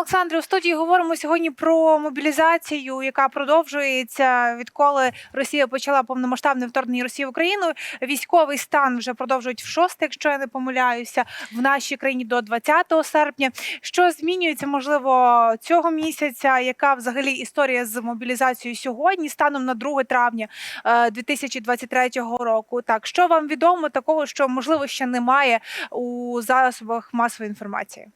Олександре, у студії говоримо сьогодні про мобілізацію, яка продовжується відколи Росія почала повномасштабне вторгнення Росії в Україну. Військовий стан вже продовжують в шосте, якщо я не помиляюся, в нашій країні до 20 серпня. Що змінюється, можливо, цього місяця? Яка взагалі історія з мобілізацією сьогодні, станом на 2 травня е, 2023 року? Так, що вам відомо такого, що можливо ще немає у засобах масової інформації?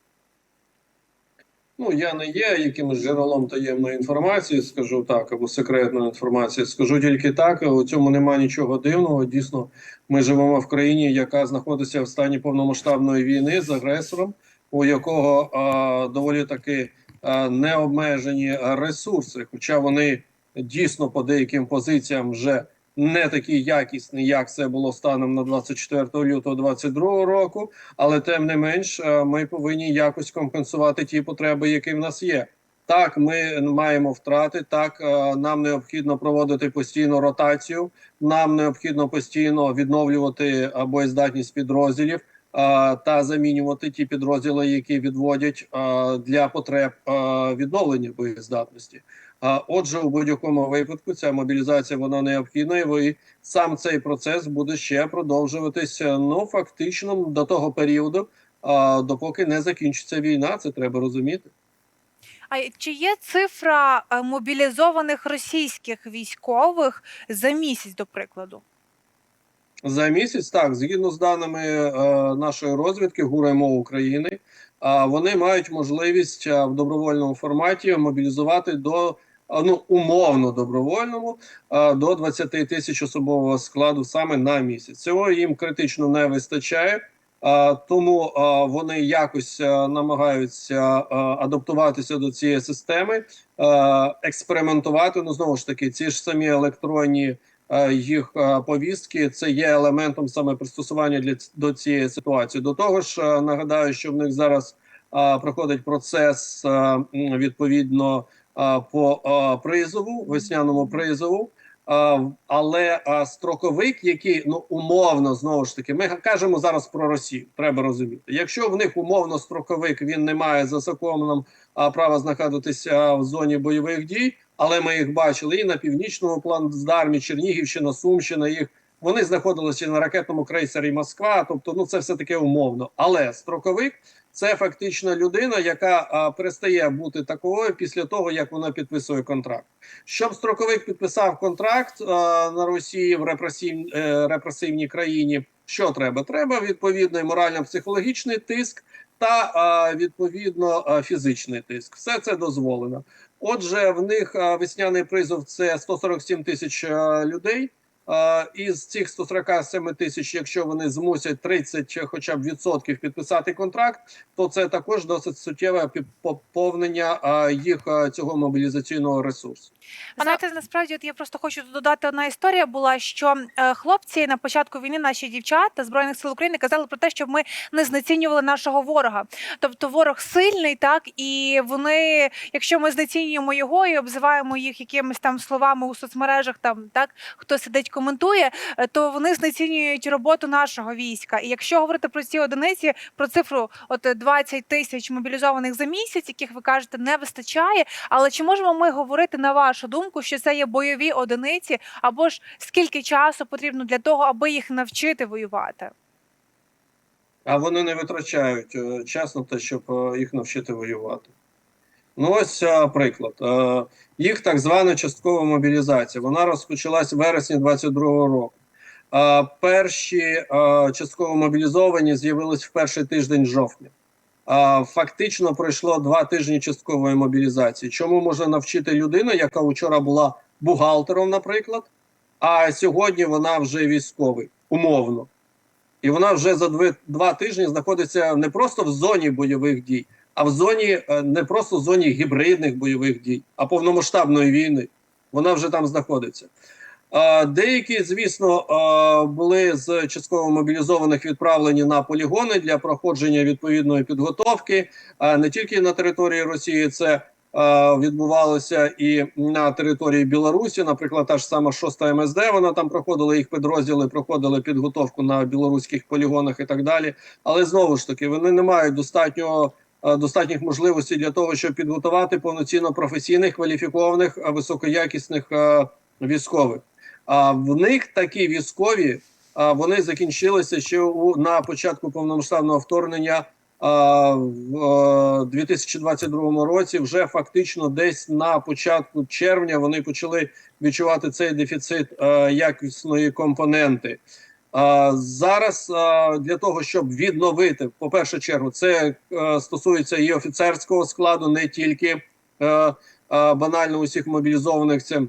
Ну, я не є якимось джерелом таємної інформації, скажу так, або секретної інформації. Скажу тільки так. У цьому немає нічого дивного. Дійсно, ми живемо в країні, яка знаходиться в стані повномасштабної війни з агресором, у якого а, доволі таки а, необмежені ресурси, хоча вони дійсно по деяким позиціям вже не такий якісний, як це було станом на 24 лютого 2022 року. Але тим не менш, е, ми повинні якось компенсувати ті потреби, які в нас є. Так, ми маємо втрати. Так, е, нам необхідно проводити постійну ротацію. Нам необхідно постійно відновлювати боєздатність підрозділів та замінювати ті підрозділи, які відводять для потреб відновлення боєздатності. Отже, у будь-якому випадку ця мобілізація вона необхідна, і сам цей процес буде ще продовжуватися. Ну фактично до того періоду, допоки не закінчиться війна. Це треба розуміти. А чи є цифра е, мобілізованих російських військових за місяць, до прикладу? За місяць, так, згідно з даними е, нашої розвідки ГУРМО України, а вони мають можливість е, в добровольному форматі мобілізувати до а, ну умовно добровольному до 20 тисяч особового складу саме на місяць. Цього їм критично не вистачає. Тому вони якось намагаються адаптуватися до цієї системи, експериментувати. Ну знову ж таки, ці ж самі електронні е, їх е, повістки. Це є елементом саме пристосування для до цієї ситуації. До того ж, е, нагадаю, що в них зараз е, проходить процес е, відповідно е, по е, призову, весняному призову. Але строковик, який ну умовно знову ж таки, ми кажемо зараз про Росію. Треба розуміти. Якщо в них умовно строковик він не має за законом права знаходитися в зоні бойових дій, але ми їх бачили і на північному плацдармі, Чернігівщина, Сумщина. Їх вони знаходилися на ракетному крейсері Москва. Тобто, ну це все таке умовно. Але строковик це фактично людина, яка а, перестає бути такою після того, як вона підписує контракт. Щоб строковик підписав контракт а, на Росії в репресив, е, репресивній країні. Що треба? Треба відповідний морально-психологічний тиск та а, відповідно а, фізичний тиск. Все це дозволено. Отже, в них весняний призов це 147 тисяч людей. А, із цих 147 тисяч, якщо вони змусять 30 хоча б відсотків підписати контракт, то це також досить суттєве поповнення їх цього мобілізаційного ресурсу. Знаєте, насправді от я просто хочу додати одна історія була, що е, хлопці на початку війни, наші дівчата збройних сил України казали про те, щоб ми не знецінювали нашого ворога. Тобто ворог сильний, так і вони, якщо ми знецінюємо його і обзиваємо їх якимись там словами у соцмережах, там так хто сидить, коментує, е, то вони знецінюють роботу нашого війська. І якщо говорити про ці одиниці, про цифру от е, 20 тисяч мобілізованих за місяць, яких ви кажете, не вистачає. Але чи можемо ми говорити на вашу думку, що це є бойові одиниці, або ж скільки часу потрібно для того, аби їх навчити воювати? А вони не витрачають е, час на те, щоб е, їх навчити воювати. Ну, ось е, приклад. Е, Їх так звана часткова мобілізація. Вона розпочалась в вересні 22-го року. Е, Перші частково мобілізовані з'явились в перший тиждень жовтня. Фактично пройшло два тижні часткової мобілізації. Чому може навчити людина, яка вчора була бухгалтером, наприклад, а сьогодні вона вже військовий, умовно. І вона вже за два тижні знаходиться не просто в зоні бойових дій, а в зоні е, не просто в зоні гібридних бойових дій, а повномасштабної війни. Вона вже там знаходиться. Деякі, звісно, е, були з частково мобілізованих відправлені на полігони для проходження відповідної підготовки. Не тільки на території Росії це е, відбувалося і на території Білорусі. Наприклад, та ж сама 6 МСД. Вона там проходила їх підрозділи, проходили підготовку на білоруських полігонах і так далі. Але знову ж таки, вони не мають достатнього достатніх можливостей для того, щоб підготувати повноцінно професійних, кваліфікованих, е, високоякісних е, військових. А в них такі військові вони закінчилися ще у на початку повномасштабного вторгнення. В е, 2022 році вже фактично десь на початку червня вони почали відчувати цей дефіцит е, якісної компоненти. Зараз для того, щоб відновити, по першу чергу, це е, стосується і офіцерського складу, не тільки е, банально усіх мобілізованих це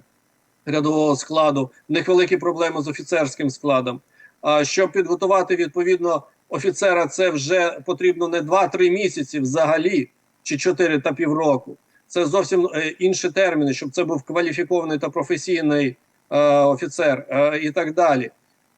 рядового складу. В них великі проблеми з офіцерським складом. А щоб підготувати відповідно офіцера, це вже потрібно не 2-3 місяці взагалі, чи 4 та півроку. Це зовсім е, інші терміни, щоб це був кваліфікований та професійний офіцер і так далі.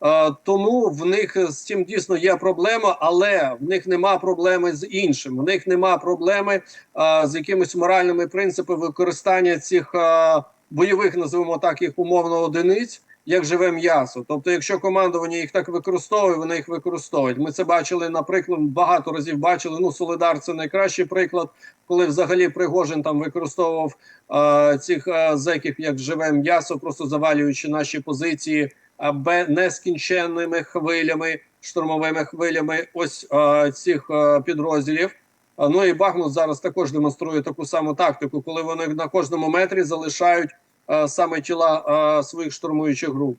Е, тому в них з цим дійсно є проблема, але в них нема проблеми з іншим. В них нема проблеми е, з якимись моральними принципами використання цих е, бойових, називаємо так, їх умовно одиниць, як живе м'ясо. Тобто, якщо командування їх так використовує, вони їх використовують. Ми це бачили, наприклад, багато разів бачили. Ну, Солидар це найкращий приклад, коли взагалі Пригожин там використовував е, цих е, зеків як живе м'ясо, просто завалюючи наші позиції е, нескінченними хвилями, штурмовими хвилями ось а, цих а, підрозділів. А, Ну і Бахмут зараз також демонструє таку саму тактику, коли вони на кожному метрі залишають а, саме тіла а, своїх штурмуючих груп.